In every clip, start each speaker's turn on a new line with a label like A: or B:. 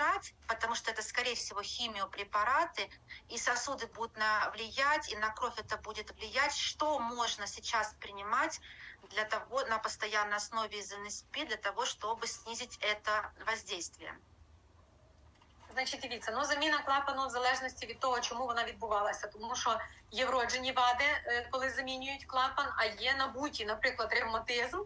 A: избежать, потому что это, скорее всего, химиопрепараты, и сосуды будут на, влиять, и на кровь это будет влиять. Что можно сейчас принимать для того, на постоянной основе из НСП для того, чтобы снизить это воздействие?
B: Значить, дивіться, ну заміна клапану в залежності від того, чому вона відбувалася, тому що є вроджені вади, е, коли замінюють клапан, а є набуті, наприклад, ревматизм.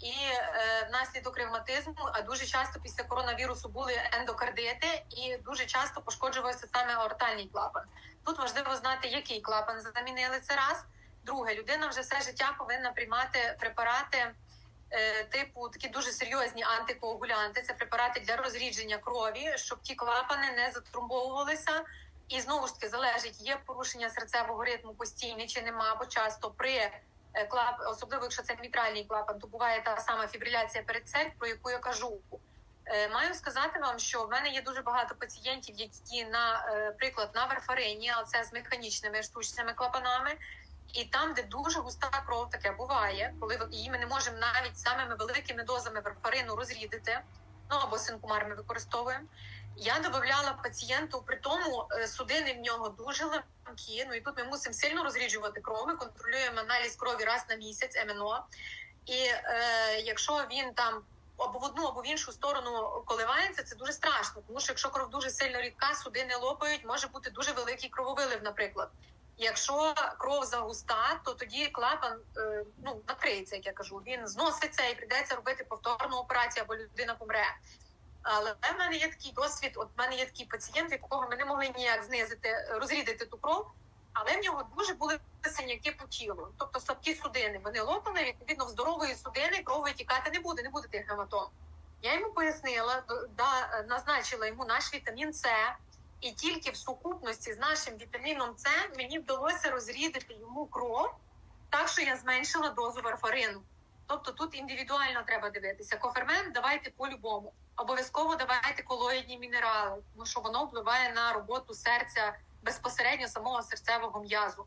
B: І е, внаслідок ревматизму, а дуже часто після коронавірусу були ендокардити, і дуже часто пошкоджувався саме аортальний клапан. Тут важливо знати, який клапан замінили це раз. Друге, людина вже все життя повинна приймати препарати е, типу такі дуже серйозні антикоагулянти. Це препарати для розрідження крові, щоб ті клапани не затrumбовувалися. І знову ж таки залежить, є порушення серцевого ритму постійне чи нема, бо часто при клап, особливо якщо це мітральний клапан, то буває та сама фібриляція передсердь, про яку я кажу. Е, Маю сказати вам, що в мене є дуже багато пацієнтів, які на е, приклад на варфарині, а це з механічними штучними клапанами. І там, де дуже густа кров, таке буває, коли її ми не можемо навіть самими великими дозами варфарину розрідити, ну або синкумар ми використовуємо. Я додавала пацієнту, при тому е, судини в нього дуже ламкі. Ну і тут ми мусимо сильно розріджувати кров. Ми контролюємо аналіз крові раз на місяць МНО. І е, якщо він там або в одну, або в іншу сторону коливається, це дуже страшно. Тому що якщо кров дуже сильно рідка, судини лопають, може бути дуже великий крововилив, наприклад. Якщо кров загуста, то тоді клапан е, ну накриється, як я кажу. Він зноситься і прийдеться робити повторну операцію, або людина помре. Але в мене є такий досвід. От в мене є такий пацієнт, якого ми не могли ніяк знизити, розрідити ту кров, але в нього дуже були синяки по тілу, тобто слабкі судини. Вони лопали, відповідно, в здорової судини кров витікати не буде, не буде тих гематом. Я йому пояснила, да, назначила йому наш вітамін С, і тільки в сукупності з нашим вітаміном С мені вдалося розрідити йому кров, так що я зменшила дозу варфарину. Тобто тут індивідуально треба дивитися. Кофермент давайте по-любому. Обов'язково давайте колоїдні мінерали, тому що воно впливає на роботу серця безпосередньо самого серцевого м'язу.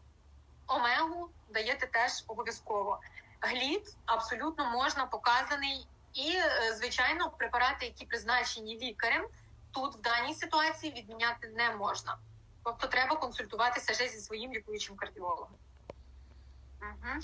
B: Омегу даєте теж обов'язково. Глід абсолютно можна показаний, і е, звичайно, препарати, які призначені лікарем, тут в даній ситуації відміняти не можна. Тобто треба консультуватися вже зі своїм лікуючим кардіологом.
A: Мгм.